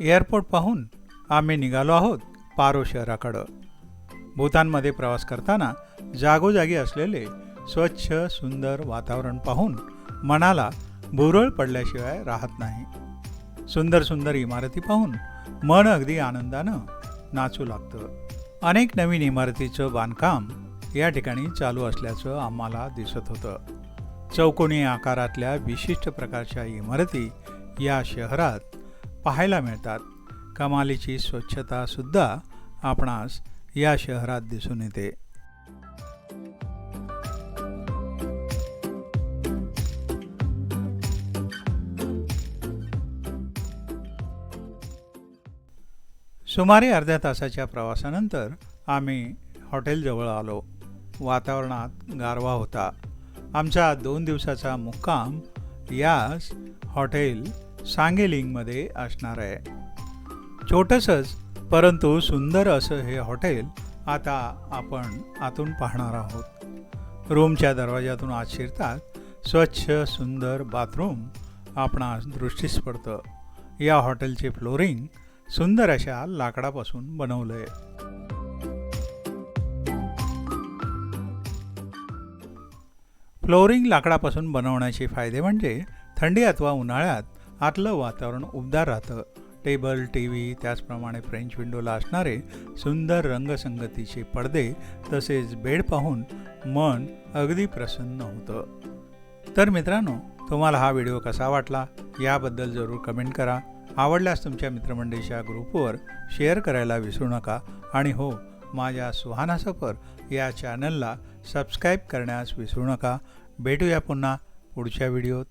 Airport पाहून आम्ही निघालो आहोत पारो शहराकडं. भूतानमध्ये प्रवास करताना जागोजागी असलेले स्वच्छ सुंदर वातावरण पाहून मनाला भुरळ पडल्याशिवाय राहत नाही. सुंदर सुंदर इमारती पाहून मन अगदी आनंदानं नाचू लागतं. अनेक नवीन इमारतीचं बांधकाम या ठिकाणी चालू असल्याचं आम्हाला दिसत होतं. चौकोनी आकारातल्या विशिष्ट प्रकारच्या इमारती या शहरात पाहायला मिळतात. कमालीची स्वच्छतासुद्धा आपणास या शहरात दिसून येते. सुमारे अर्ध्या तासाच्या प्रवासानंतर आम्ही हॉटेलजवळ आलो. वातावरणात गारवा होता. आमचा दोन दिवसाचा मुक्काम याच हॉटेल सांगेलिंगमध्ये असणार आहे. छोटंसंच परंतु सुंदर असं हे हॉटेल आता आपण आतून पाहणार आहोत. रूमच्या दरवाजातून आत शिरतात स्वच्छ सुंदर बाथरूम आपणास दृष्टीस पडतं. या हॉटेलचे फ्लोरिंग सुंदर अशा लाकडापासून बनवलं आहे फ्लोरिंग लाकडापासून बनवण्याचे फायदे म्हणजे थंडी अथवा उन्हाळ्यात आतलं वातावरण उबदार राहतं. टेबल टी व्ही त्याचप्रमाणे फ्रेंच विंडोला असणारे सुंदर रंगसंगतीचे पडदे तसेच बेड पाहून मन अगदी प्रसन्न होतं. तर मित्रांनो तुम्हाला हा व्हिडिओ कसा वाटला? याबद्दल जरूर कमेंट करा. आवडल्यास तुमच्या मित्रमंडळीच्या ग्रुपवर शेअर करायला विसरू नका. आणि हो माझ्या सुहाना सफर या चॅनलला सबस्क्राईब करण्यास विसरू नका. भेटूया पुन्हा पुढच्या व्हिडिओत.